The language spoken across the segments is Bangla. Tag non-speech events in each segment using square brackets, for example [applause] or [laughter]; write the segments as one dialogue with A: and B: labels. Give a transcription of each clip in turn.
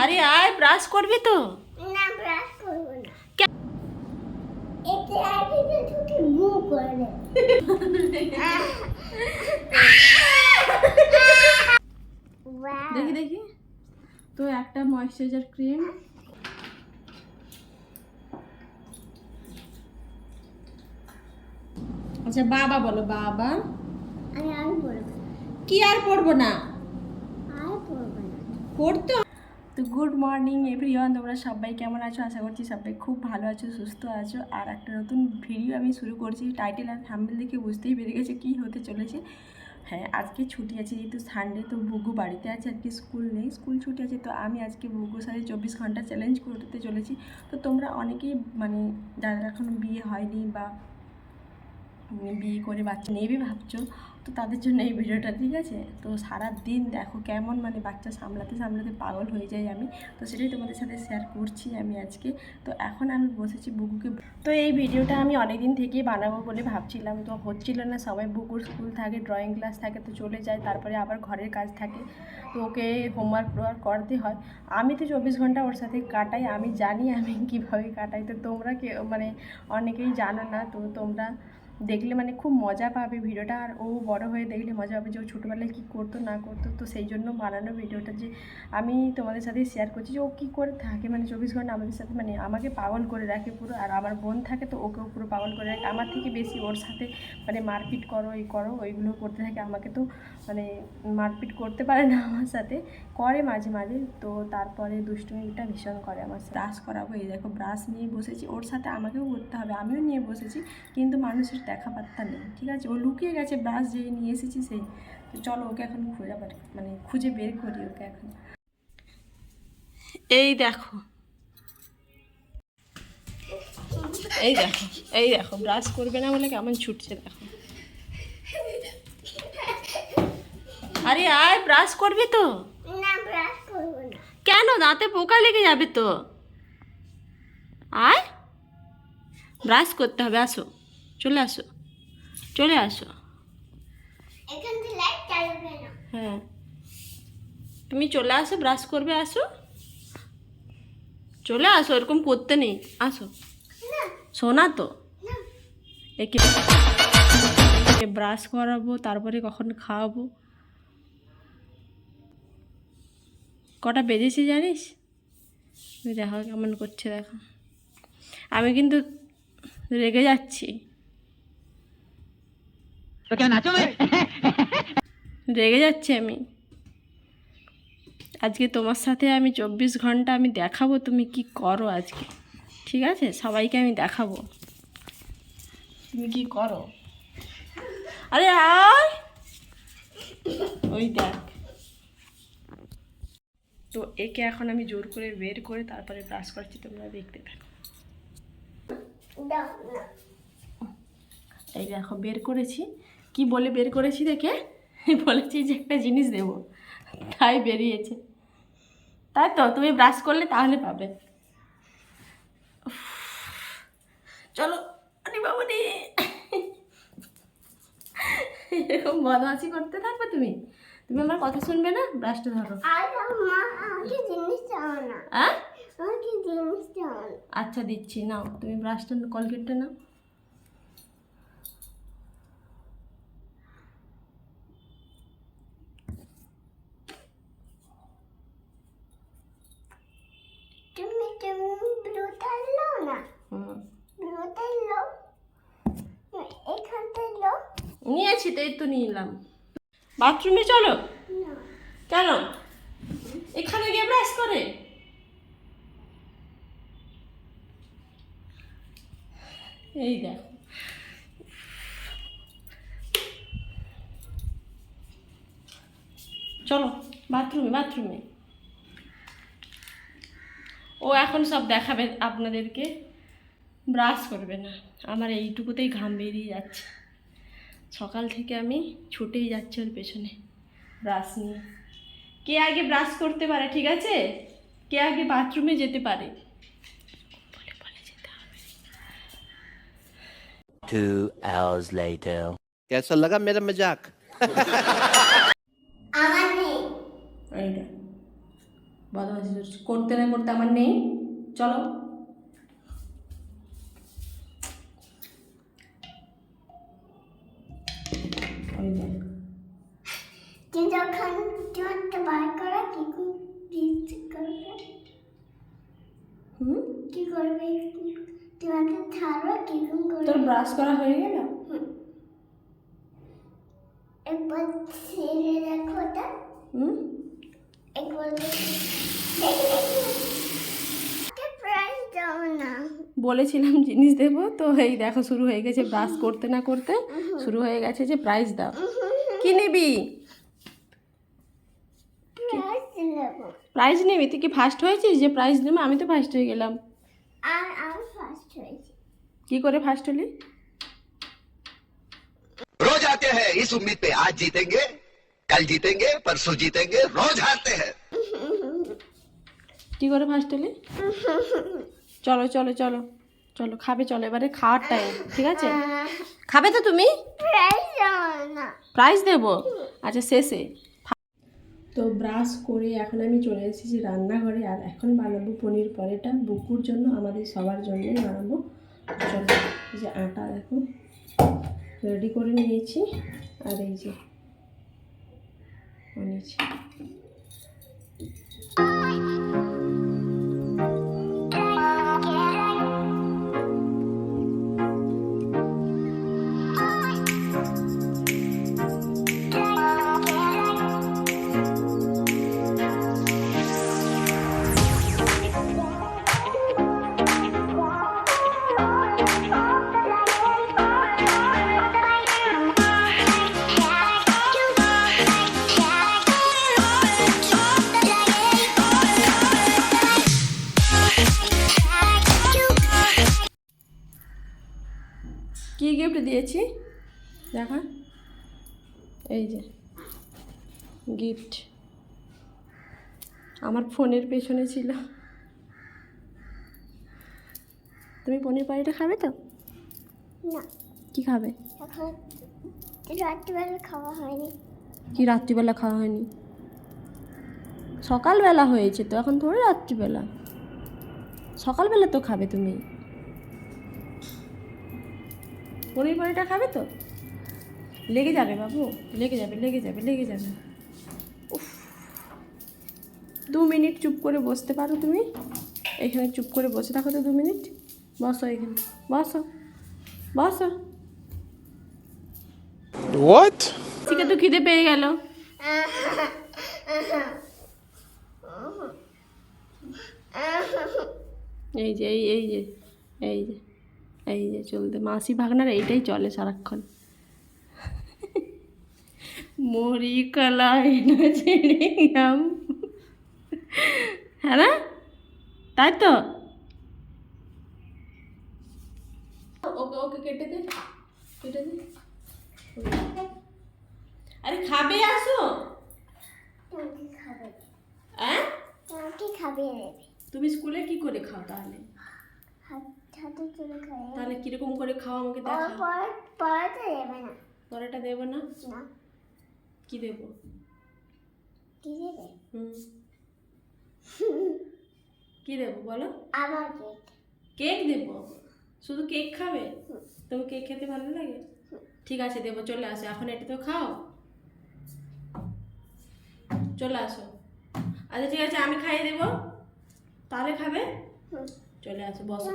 A: আরে আয় ব্রাশ করবি তো।
B: না ব্রাশ করব না।
A: দেখি দেখি। তো একটা ময়শ্চারাইজার ক্রিম আচ্ছা বাবা বলো বাবা।
B: আমি আর বলব
A: কি আর পড়ব না?
B: আর পড়ব না।
A: পড়তো? তো গুড মর্নিং এভরিওয়ান তোমরা সবাই কেমন আছো? আশা করছি সবাই খুব ভালো আছো, সুস্থ আছো। আর একটা নতুন ভিডিও আমি শুরু করছি। টাইটেল আর থাম্বেল দেখে বুঝতেই পেরে গেছে কী হতে চলেছে। হ্যাঁ আজকে ছুটি আছে যেহেতু সানডে তো বুগু বাড়িতে আছে। আজকে স্কুল নেই। স্কুল ছুটি আছে, তো আমি আজকে বুগুর সাথে চব্বিশ ঘণ্টা চ্যালেঞ্জ করতে চলেছি। তো তোমরা অনেকেই মানে যাদের এখনও বিয়ে হয়নি বা বিয়ে করে বাচ্চা নেবে ভাবছ, তো তাদের জন্য এই ভিডিওটা, ঠিক আছে? তো সারা দিন দেখো কেমন মানে বাচ্চা সামলাতে সামলাতে পাগল হয়ে যাই আমি। তো সেটাই তোমাদের সাথে শেয়ার করছি আমি আজকে। তো এখন আমি বসেছি বুকুকে। তো এই ভিডিওটা আমি অনেক দিন থেকেই বানাবো বলে ভাবছিলাম। তো হচ্ছিল না, সবাই বুকুর স্কুল থাকে ড্রয়িং ক্লাস থাকে, তো চলে যায়, তারপরে আবার ঘরের কাজ থাকে। তো ওকে হোমওয়ার্ক টোয়ার্ক করতে হয়। আমি তো চব্বিশ ঘণ্টা ওর সাথে কাটাই, আমি জানি আমি কীভাবে কাটাই। তো তোমরা কে মানে অনেকেই জানো না, তো তোমরা দেখলে মানে খুব মজা পাবে ভিডিওটা। আর ও বড় হয়ে দেখলে মজা পাবে যে ও ছোটোবেলায় কী করতো, না করতো। তো সেই জন্য বানানো ভিডিওটা যে আমি তোমাদের সাথে শেয়ার করছি যে ও কী করে থাকে মানে চব্বিশ ঘণ্টা আমাদের সাথে মানে আমাকে পাগল করে রাখে পুরো। আর আমার বোন থাকে তো ওকেও পুরো পাগল করে রাখে। আমার থেকে বেশি ওর সাথে মানে মারপিট করো এই করো, ওইগুলো করতে থাকে। আমাকে তো মানে মারপিট করতে পারে না আমার সাথে। করে মাঝে মাঝে। তো তারপরে দুষ্টুমিটা ভীষণ করে আমার ব্রাশ করাবো, এই দেখো ব্রাশ নিয়ে বসেছি। ওর সাথে আমাকেও করতে হবে, আমিও নিয়ে বসেছি। কিন্তু মানুষের দেখা পাত্তা নেই ঠিক আছে? ও লুকিয়ে গেছে ব্রাশ যে নিয়ে এসেছি সেই তো চলো ওকে এখন খুঁজে পারি মানে খুঁজে বের করি ওকে এখন। এই দেখো। এই দেখো এই দেখো ব্রাশ করবে না বলে কেমন ছুটছে দেখো। আরে আয় ব্রাশ করবি তো।
B: না ব্রাশ করব না।
A: কেন? দাঁতে পোকা লেগে যাবে তো। আয়। ব্রাশ করতে হবে আসো। চলে আসো। চলে আসো। হ্যাঁ। তুমি চলে আসো ব্রাশ করবে আসো। চলে আসো এরকম করতে নেই। আসো। শোনা তো। একে ব্রাশ করাবো তারপরে কখন খাওয়াবো। কটা বেজেছে জানিস? দেখো কেমন করছে দেখো। আমি কিন্তু রেগে যাচ্ছি। রেগে যাচ্ছি আমি। আজকে তোমার সাথে আমি চব্বিশ ঘণ্টা আমি দেখাবো তুমি কি করো আজকে। ঠিক আছে? সবাইকে আমি দেখাবো। তুমি কি করো? আরে আয়! ওই দেখ। তো একে এখন আমি জোর করে বের করে তারপরে ব্রাশ করছি তোমরা দেখতে থাকো। এই দেখো বের করেছি। কি বলে বের করেছি দেখে? বলেছি যে একটা জিনিস দেবো। তাই বেরিয়েছে। তাই তো তুমি ব্রাশ করলে তাহলে পাবে। চলো আরে এরকম বদমাসি করতে থাকবে তুমি? তুমি আমার কথা শুনবে না? ব্রাশটা ধরো। আচ্ছা দিচ্ছি নাও। তুমি ব্রাশটা কলগেটটা নাও
B: তুমি তুমি ব্লুটা লো না
A: হুম
B: ব্লুটা লো এখানটা লো
A: নিয়েছি তো এই তো নিলাম। বাথরুমে চলো? কেন? এখানে গিয়ে ব্রাশ করে? এই দেখো। চলো বাথরুমে বাথরুমে। ও এখন সব দেখাবে আপনাদেরকে। ব্রাশ করবে না আমার এইটুকুতেই ঘাম বেরিয়ে যাচ্ছে সকাল থেকে আমি ছুটেই যাচ্ছি ওর পেছনে ব্রাশ নিয়ে কে আগে ব্রাশ করতে পারে ঠিক আছে কে আগে বাথরুমে যেতে পারে বলে বলে যেতে হবে
C: Two hours later.
D: कैसा लगा मेरा मजाक [laughs]
B: আমার নেই
A: এইটা বদমাশি করছে। করতে না করতে আমার নেই চলো ওই যে
B: যখন তোমারটা বার করা কি কি করবে?
A: হুম?
B: কি করবে? তোমাকে ছাড়ো কি
A: তোর
B: করবে?
A: ব্রাশ করা হয়ে গেল?
B: একবার ছেড়ে দেখো ওটা।
A: হুম?
B: একবার দেখি
A: বলেছিলাম [laughs] জিনিস দেব। তো এই দেখো শুরু হয়ে গেছে ব্রাশ করতে না করতে। শুরু হয়ে গেছে যে প্রাইজ দাও। কি নিবি? প্রাইজ নিবি? তুই কি ফার্স্ট হয়েছিস? যে প্রাইজ নেবে আমি তো ফার্স্ট হয়ে গেলাম। কি করে ফার্স্ট হলি?
E: রোজ আতে হ্যাঁ ইস উম্মীদ পে আজ জিতেঙ্গে কাল জিতেঙ্গে পরশু জিতেঙ্গে রোজ হারতে হ্যাঁ
A: কি করে ফার্স্ট হলি? [laughs] চলো চলো চলো চলো, খাবে, চলো, এবারে খাওয়ার টাইম ঠিক আছে? খাবে তো তুমি? প্রাইজ দেবো? আচ্ছা শেষে তো ব্রাশ করে এখন আমি চলে এসেছি রান্নাঘরে, আর এখন বানাবো পনির পরেটা। বুকুর জন্য, আমাদের সবার জন্যই বানাবো। চলো যে আটা দেখো রেডি করে নিয়েছি। আর এই যে বানিয়েছি গিফট আমার ফোনের পেছনে ছিল। তুমি পনির পানিটা খাবে তো?
B: না।
A: কি খাবে?
B: রাত্রিবেলা খাওয়া হয়নি।
A: কি রাত্রিবেলা খাওয়া হয়নি? সকালবেলা হয়েছে তো এখন থোড়ি রাত্রিবেলা। সকালবেলা তো খাবে তুমি। পনির পনিরটা খাবে তো? লেগে যাবে বাবু। লেগে যাবে লেগে যাবে লেগে যাবে। দু মিনিট চুপ করে বসতে পারো তুমি। এখানে চুপ করে বসে থাকো তো দু মিনিট। বসো এখানে। বসো। বসো? ঠিক তো খিদে পেয়ে গেল। এই যে এই এই যে এই যে এই যে চলতে। মাসি ভাগনার এইটাই চলে সারাক্ষণ। মরি কলাই না ছেড়ে হ্যাঁ না? তাই তো? ওকে ওকে কেটে দে। কেটে দে। আরে খাবে আসো।
B: খাবে।
A: হ্যাঁ
B: খাবে
A: তুমি স্কুলে কি করে খাও তাহলে?
B: হাত চলে
A: তাহলে কীরকম করে খাও আমাকে
B: ওর
A: দেখা
B: পর পড়াতে দেবে না।
A: পরেটা দেবো না?
B: না।
A: কি দেবো?
B: কি দেবে?
A: হুম। [laughs] কি দেবো বলো?
B: আবার কেক
A: কেক দেবো? শুধু কেক খাবে? তুমি কেক খেতে ভালো লাগে? ঠিক আছে দেবো চলে আসো। এখন এটা তো খাও। চলে আসো। আচ্ছা ঠিক আছে আমি খাইয়ে দেবো। তাহলে খাবে? চলে আসো বসো।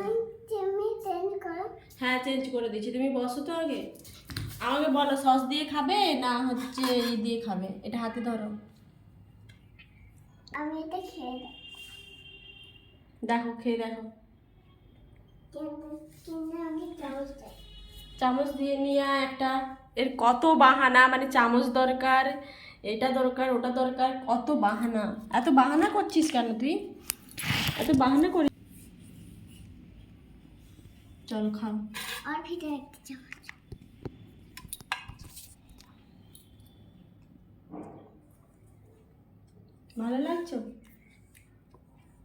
A: হ্যাঁ চেঞ্জ করে দিচ্ছি। তুমি বসো তো আগে। আমাকে বলো সস দিয়ে খাবে না হচ্ছে এই দিয়ে খাবে? এটা হাতে ধরো।
B: আমি এটা খেয়ে
A: দেখো খেয়ে দেখো।
B: চামচ দিয়ে
A: নিয়ে একটা। এর কত বাহানা মানে চামচ দরকার এটা দরকার ওটা দরকার কত বাহানা। এত বাহানা করছিস কেন তুই? এত বাহানা করি চল খাও।
B: আর ভিতরে একটা চামচ।
A: ভালো লাগছো?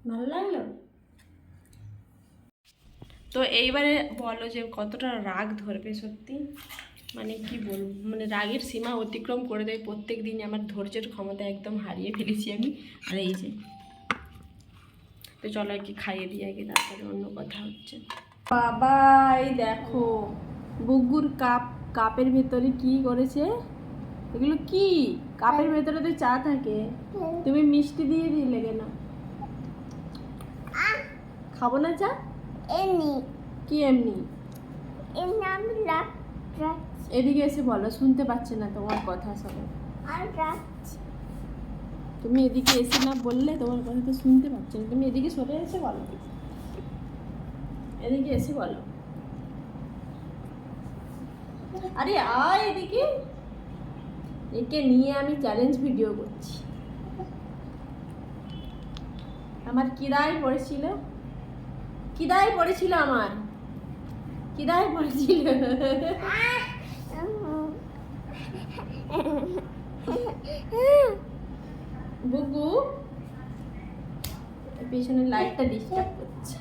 A: ভালো লাগল? তো এইবারে বলো যে কতটা রাগ ধরবে সত্যি? মানে কি বলব? মানে রাগের সীমা অতিক্রম করে দেয় প্রত্যেক দিন আমার ধৈর্যের ক্ষমতা একদম হারিয়ে ফেলেছি আমি। আর এই যে তো চলো কি খাইয়ে দিয়ে আগে তারপরে অন্য কথা হচ্ছে। বাবা এই দেখো বুগুর কাপ কাপের ভেতরে কি করেছে? এগুলো কি? কাপের ভেতরে তো চা থাকে তুমি মিষ্টি দিয়ে দিলে কেন? খাব না চা?
B: এমনি।
A: কি এমনি? এদিকে এসে বলো শুনতে পাচ্ছে না তোমার কথা সবাই।
B: আর
A: তুমি এদিকে এসে না বললে তোমার কথা তো শুনতে পাচ্ছে না। তুমি এদিকে সরে এসে বলো। এদিকে এসে বলো। আরে আয় এদিকে। একে নিয়ে আমি চ্যালেঞ্জ ভিডিও করছি। আমার কিদায় পড়েছিল। কিদায় পড়েছিল আমার। কিদায় পড়েছিল। বুকু, পেছনের লাইটটা ডিস্টার্ব করছে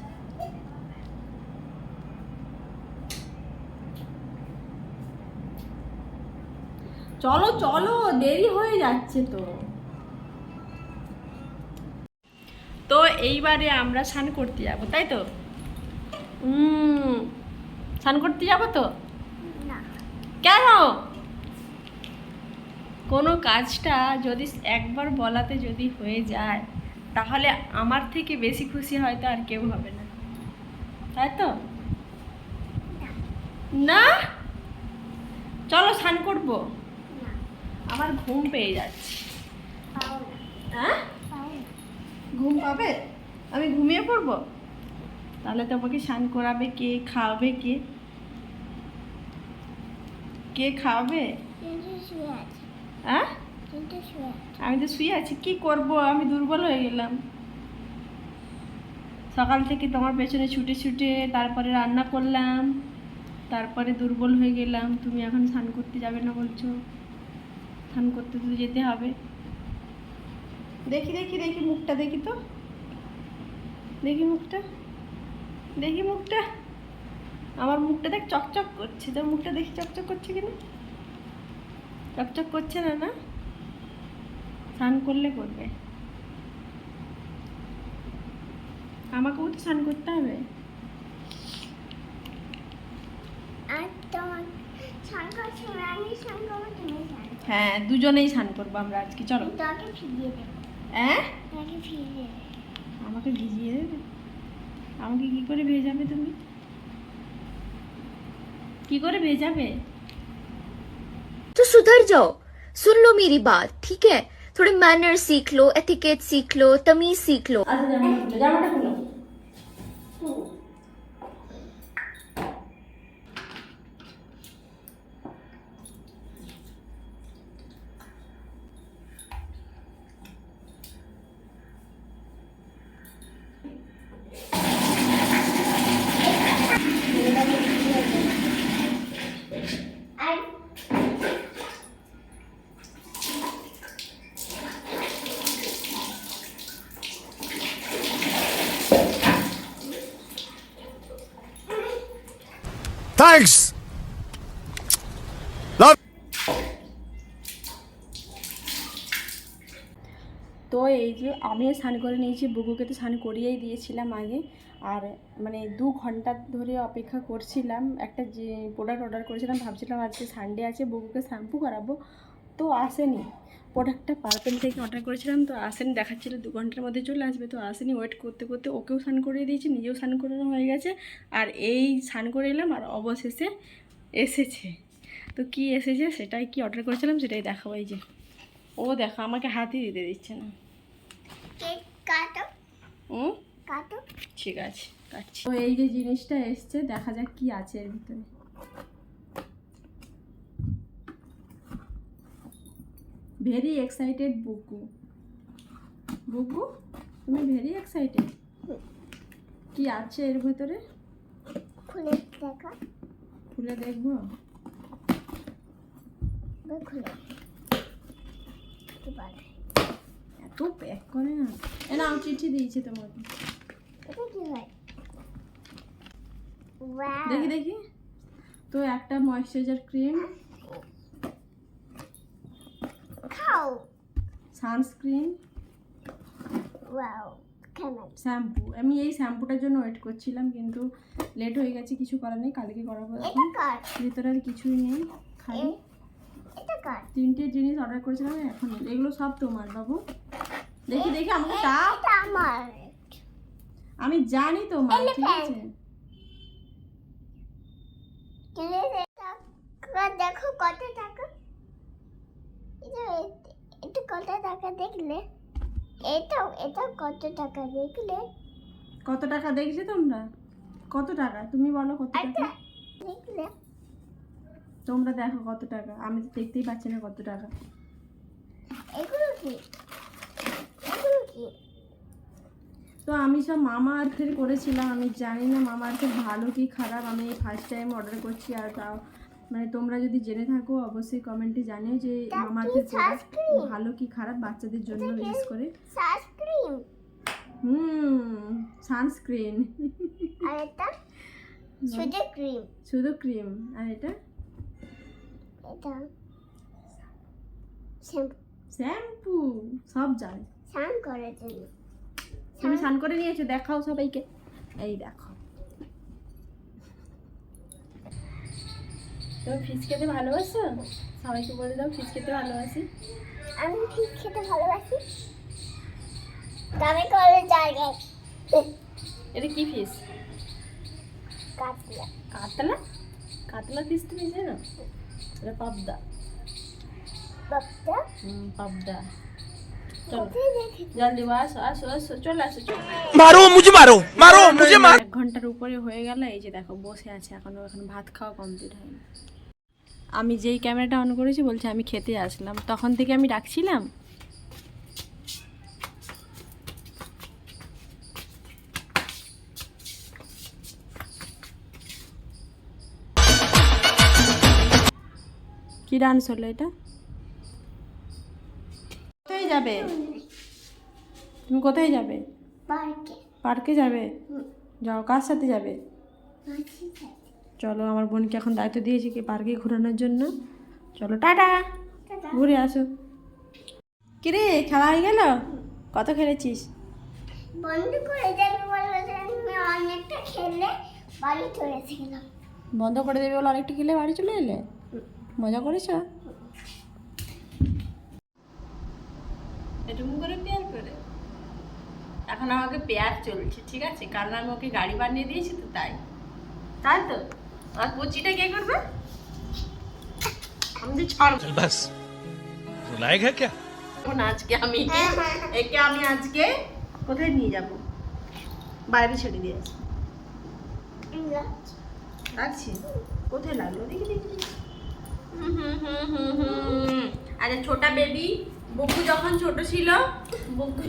A: চলো চলো দেরি হয়ে যাচ্ছে তো। তো এইবারে আমরা স্নান করতে যাব তাই তো? হুম স্নান করতে যাব তো? কেন? কোনো কাজটা যদি একবার বলাতে যদি হয়ে যায় তাহলে আমার থেকে বেশি খুশি হয়তো আর কেউ হবে না। তাই তো? না? চলো স্নান করব। আমার ঘুম পেয়ে যাচ্ছে। হ্যাঁ? ঘুম পাবে? আমি ঘুমিয়ে পড়ব? তাহলে তোমাকে স্নান করাবে কে খাওয়াবে কে? কে খাওয়াবে? হ্যাঁ? আমি তো শুয়ে আছি কি করব? আমি দুর্বল হয়ে গেলাম। সকাল থেকে তোমার পেছনে ছুটে ছুটে তারপরে রান্না করলাম তারপরে দুর্বল হয়ে গেলাম। তুমি এখন স্নান করতে যাবে না বলছো? স্নান করতে তো যেতে হবে। দেখি দেখি দেখি মুখটা দেখি তো। দেখি মুখটা। দেখি মুখটা। আমার মুখটা দেখ চকচক করছে। তোর মুখটা দেখি চকচক করছে কিনা? চকচক করছে না না? স্নান করলে করবে। আমাকেও তো স্নান করতে হবে।
B: আর তোমার সংকট সময় আমি সংকট তুমি জানো
A: হ্যাঁ দুজনেই স্নান করবো আমরা আজকে চলো
B: তোকে ফিরিয়ে দেবো
A: হ্যাঁ
B: তোকে ফিরিয়ে দেবো
A: আমাকে ভিজিয়ে দেবে আমাকে কি করে ভেজাবে তুমি কি করে ভেজাবে
D: तो सुधर जाओ सुन लो मेरी बात ठीक है थोड़े मैनर सीख लो एथिकेट सीख लो तमीज सीख लो
F: Love.
A: তো এই যে আমিও স্নান করে নিয়েছি বুকুকে তো স্নান করিয়েই দিয়েছিলাম আগে। আর মানে দু ঘণ্টা ধরে অপেক্ষা করছিলাম। একটা যে প্রোডাক্ট অর্ডার করেছিলাম, ভাবছিলাম আজকে সানডে আছে বুকুকে শ্যাম্পু করাবো। তো আসেনি। প্রোডাক্টটা পার্পেল থেকে অর্ডার করেছিলাম তো আসেনি দেখাচ্ছিল দু ঘণ্টার মধ্যে চলে আসবে তো আসেনি ওয়েট করতে করতে ওকেও স্নান করিয়ে দিয়েছি নিজেও স্নান করানো হয়ে গেছে আর এই স্নান করে এলাম আর অবশেষে এসেছে। তো কি এসেছে সেটাই কি অর্ডার করেছিলাম সেটাই দেখাবো এই যে। ও দেখো আমাকে হাতই দিতে দিচ্ছে না। ঠিক আছে কাটছি। তো এই যে জিনিসটা এসছে দেখা যাক কি আছে এর ভিতরে। ভেরি এক্সাইটেড বুকু বুকু তুমি ভেরি এক্সাইটেড কি আছে এর ভেতরে?
B: খুলে দেখো।
A: খুলে দেখব?
B: খুলে।
A: এত প্যাক করে না। এ নাও চিঠি দিয়েছে তোমাকে।
B: এটা কি হয়?
A: দেখি দেখি। তো একটা ময়শ্চারাইজার ক্রিম
B: খাও
A: সানস্ক্রিন
B: ওয়াও
A: শ্যাম্পু আমি এই শ্যাম্পুটার জন্য ওয়েট করছিলাম কিন্তু লেট হয়ে গেছে কিছু করার নেই কালকে করাবো এখন। ভিতরে আর কিছুই নেই খালি। তিনটে জিনিস অর্ডার করেছিলাম এখন। এগুলো সব তোমার বাবু। দেখি দেখি আমাকে
B: আমার।
A: আমি জানি তোমার ঠিক আছে?
B: দেখো কত টাকা। এটা কত টাকা দেখলে? এটা এটা কত টাকা দেখলে?
A: কত টাকা দেখছ তোমরা? কত টাকা? তুমি বলো কত
B: আচ্ছা
A: টাকা
B: দেখলে।
A: তোমরা দেখো কত টাকা। আমি তো দেখতেই পাচ্ছি না কত টাকা।
B: এগুলো কি? এগুলো কি?
A: তো আমি সব মামা আর্থের করেছিলাম। আমি জানি না মামা আর্থের ভালো কি খারাপ। আমি ফার্স্ট টাইম অর্ডার করছি আর তাও মানে তোমরা যদি জেনে থাকো অবশ্যই কমেন্টে জানিও যে
B: তা
A: মামা
B: কি
A: আর্থের প্রোডাক্ট ভালো কি খারাপ বাচ্চাদের জন্য ইউজ করে?
B: সানস্ক্রিন
A: হুম সানস্ক্রিন
B: আর এটা? শুধু ক্রিম।
A: শুধু ক্রিম। আর এটা?
B: এটা। শ্যাম্পু।
A: শ্যাম্পু। সব জানে।
B: স্নান করার জন্য।
A: তুমি স্নান করে নিয়েছো দেখাও সবাইকে। এই দেখো। তুমি ফিশ খেতে ভালোবাসো? সবাইকে বলে দাও ফিশ খেতে ভালোবাসি।
B: আমি ফিশ খেতে ভালোবাসি। আমি কলেজ জায়গায়।
A: এটা কি
B: ফিশ
A: কাতলা। কাতলা? কাতলা তুমি জানো? এটা পাবদা। পাবদা?
B: পাবদা।
A: জলদি আসো আসো আসো চলে আসো
F: মারো
A: এক ঘণ্টার উপরে হয়ে গেল এই যে দেখো বসে আছে এখনও এখন ভাত খাওয়া কমপ্লিট হয়নি। আমি যেই ক্যামেরাটা অন করেছি বলছে আমি খেতে আসলাম। তখন থেকে আমি ডাকছিলাম। কি ডান্স হলো এটা? কোথায় যাবে? তুমি কোথায় যাবে?
B: পার্কে।
A: পার্কে যাবে? যাও কার সাথে যাবে? চলো আমার বোনকে এখন দায়িত্ব দিয়েছি কি পার্কে ঘোরানোর জন্য। চলো টাটা। ঘুরে আসো। কিরে খেলা হয়ে গেল? কত খেলেছিস?
B: বন্ধ করে দেবে আমি অনেকটা খেলে বাড়ি চলে
A: বন্ধ করে দেবে বলে আরেকটু খেলে বাড়ি চলে এলে? মজা করেছ? এরকম করে পেয়ার করে। এখন আমাকে পেয়ার চলছে ঠিক আছে? কারণ আমি ওকে গাড়ি বানিয়ে দিয়েছি তো তাই। তাই তো? আর পচিটা কে করবে? আমি ছাড় বাস।
F: লায়েগা হ্যাঁ কে
A: এখন আজকে আমি একে আমি আজকে কোথায় নিয়ে যাব? বাইরে ছেড়ে দিয়ে আসি। লাগছে কোথায় লাগল? দেখি দেখি আচ্ছা ছোটা বেবি বুকু যখন ছোট ছিল বুকু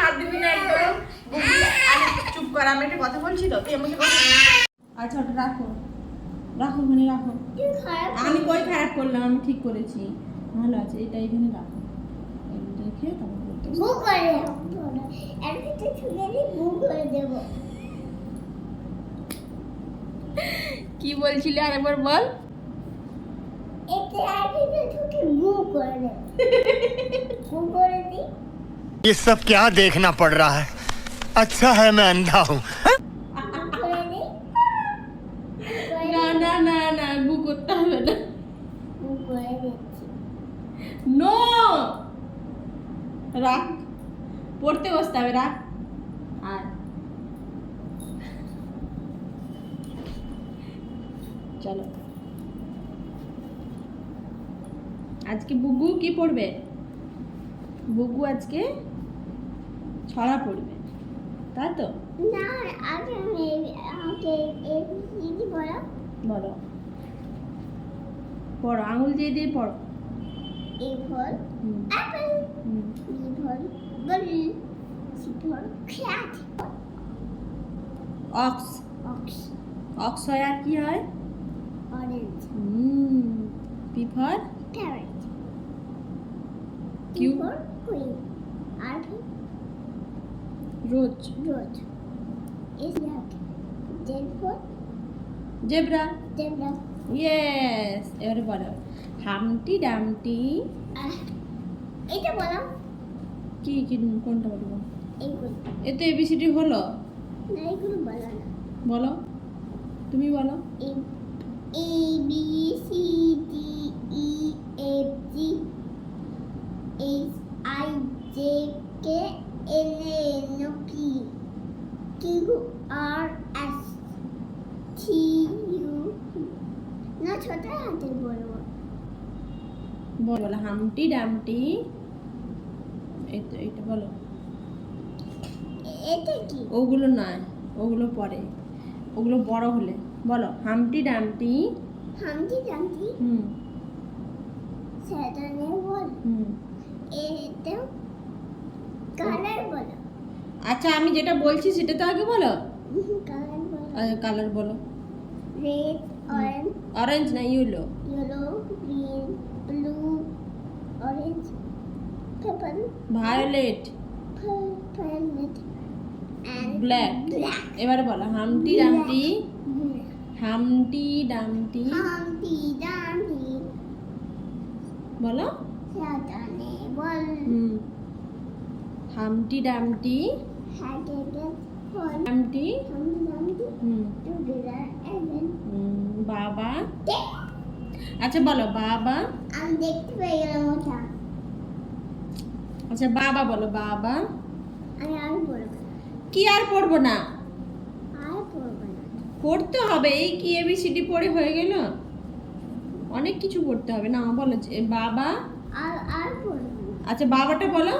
A: হাত দিবি না একদম বুকু, আরে চুপ কর আমি একটা কথা বলছি তো তুই আমাকে বল। আচ্ছা ওটা রাখো রাখো ওখানে রাখো
B: খারাপ
A: আমি কই খারাপ করলাম আমি ঠিক করেছি ভালো আছে এটা এখানে রাখো এটা রেখে তারপর করতে হবে।
B: ভু করে একদিকে ছুঁয়ে দিই ভু করে দেবো
A: কি বলছিলে আরেকবার বল
B: এতে একদিকে ছুঁয়ে ভু করে দেবো ভু করে দিই
G: ये सब क्या देखना पड़ रहा है अच्छा है मैं अंधा हूँ
B: ভু করে দিই
A: না না না না গু করতে হবে না
B: ভু করে দিচ্ছি
A: নো রাখ পড়তে বসতে হবে রাখ আর চলো আজকে বুগু কি পড়বে বুগু আজকে ছড়া পড়বে তাই তো?
B: না আগে আমাকে এবিসিডি বলো
A: বলো। পড়ো আঙুল দিয়ে দিয়ে পড়ো। A
B: for
A: apple
B: B for ball C for cat
A: ox.
B: Ox.
A: Ox হয় আর কি হয়?
B: Orange.
A: Hmm. P for
B: parrot
A: Q?
B: For queen. R
A: rose.
B: Rose. is like for
A: zebra.
B: zebra
A: yes এবারে বলো। হামটি ডামটি।
B: এটা বলো।
A: কি কি কোনটা বলব এ তো এবিসিডি হলো?
B: না এগুলো বলো না।
A: বলো। তুমি বলো।
B: A A B
A: বলো বলো হামটি ডামটি বলো।
B: এটা কি?
A: ওগুলো নয় ওগুলো পরে। ওগুলো বড় হলে। বলো হামটি ডামটি
B: হামটি জামটি
A: হুম।
B: স্যাটানে বল।
A: হুম।
B: এটা কালার বলো।
A: আচ্ছা আমি যেটা বলছি সেটা তো আগে বলো। [laughs]
B: কালার বলো।
A: কালার বলো।
B: রেড অরেঞ্জ
A: অরেঞ্জ না
B: yellow blue, orange, purple,
A: violet
B: purple, and black.
A: এবারে বলো হামটি ডামটি হামটি ডামটি
B: Humpty Dumpty
A: বলো
B: wall,
A: হুম হামটি ডামটি. ডামটি
B: Humpty Dumpty
A: হুম বাবা আচ্ছা বলো বাবা।
B: আমি দেখতে পেয়ে গেলাম ওটা।
A: আচ্ছা বাবা বলো বাবা।
B: আমি আর পড়ব
A: কি আর পড়ব না?
B: আর পড়ব না।
A: পড়তে হবে এই কি এবিসিডি পড়ে হয়ে গেল? অনেক কিছু পড়তে হবে না বলো বাবা।
B: আর আর পড়ব
A: আচ্ছা বাবাটা বলো।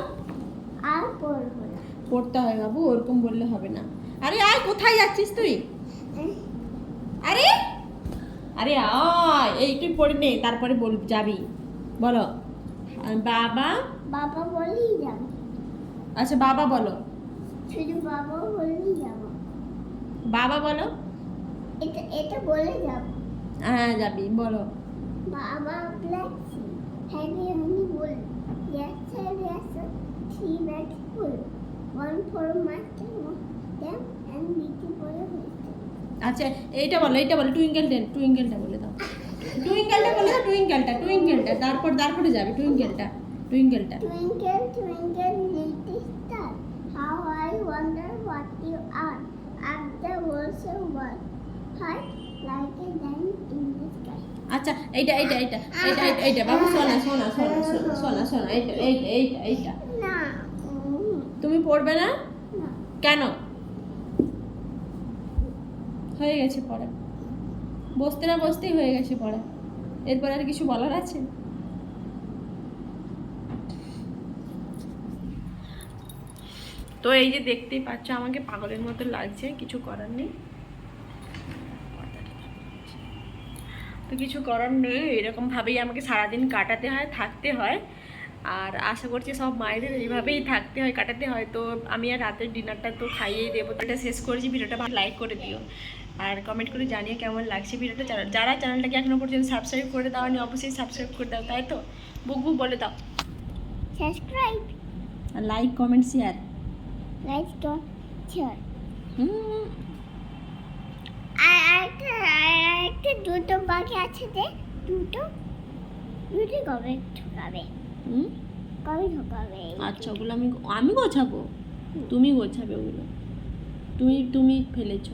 B: আর পড়ব না।
A: পড়তে হয় বাবু ওরকম বললে হবে না। আরে আয় কোথায় যাচ্ছিস তুই? আরে! আরে একটু পড়ে নে তারপরে বল যাবি। বলো। বাবা?
B: বাবা বলি যাব।
A: আচ্ছা বাবা বলো।
B: শুধু বাবা বলি যাব।
A: বাবা বলো।
B: এটা এটা বলে যাব।
A: হ্যাঁ যাবি বলো।
B: বাবা প্লেসি হ্যাঁ আমি বল। ইয়েছে ইয়েছে থ্রি ম্যাচ ফুল ওয়ান ফর মাস কেন দেন এন্ড মিটি বলে হয়েছে।
A: আচ্ছা এইটা বলো এইটা বলো টুইঙ্কেলটা টুইঙ্কেলটা বলে দাও টুইঙ্কেলটা বলে দাও টুইঙ্কেলটা টুইঙ্কেলটা তারপর তারপরে যাবে টুইঙ্কেলটা টুইঙ্কেলটা
B: Twinkle, twinkle, little star. How I wonder what you are. At the world so world. High like a diamond in the sky.
A: আচ্ছা এইটা এইটা এইটা এইটা এইটা এইটা বাবু শোনা শোনা শোনা শোনা শোনা শোনা এইটা এইটা এইটা এইটা
B: না
A: তুমি পড়বে না কেন হয়ে গেছে পড়া বসতে না বসতেই হয়ে গেছে পড়া এরপর আর কিছু বলার আছে? তো এই যে দেখতেই পাচ্ছ, আমাকে পাগলের মতো লাগছে, কিছু করার নেই। তো কিছু করার নেই এরকমভাবেই আমাকে সারাদিন কাটাতে হয়, থাকতে হয়। আর আশা করছি সব মায়েদের এইভাবেই থাকতে হয়, কাটাতে হয়। তো আমি আর রাতের ডিনারটা তো খাইয়েই দেবো। এটা শেষ করেছি, ভিডিওটা লাইক করে দিও। আর কমেন্ট করে জানিয়ে কেমন লাগছে ভিডিওটা। যারা- যারা চ্যানেলটাকে এখনও পর্যন্ত সাবস্ক্রাইব করে দাওনি অবশ্যই সাবস্ক্রাইব করে দাও তাই তো? বুক বুক বলে দাও।
B: Subscribe
A: like comment share
B: Let's go. Sure.
A: হুম।
B: আর একটা দুটো বাকি আছে যে দুটো? দুটো কবে ঢোকাবে?
A: হুম?
B: কবে ঢোকাবে?
A: আচ্ছা ওগুলো আমি আমি গোছাবো? তুমি গোছাবে ওগুলো? তুমি তুমি ফেলেছো।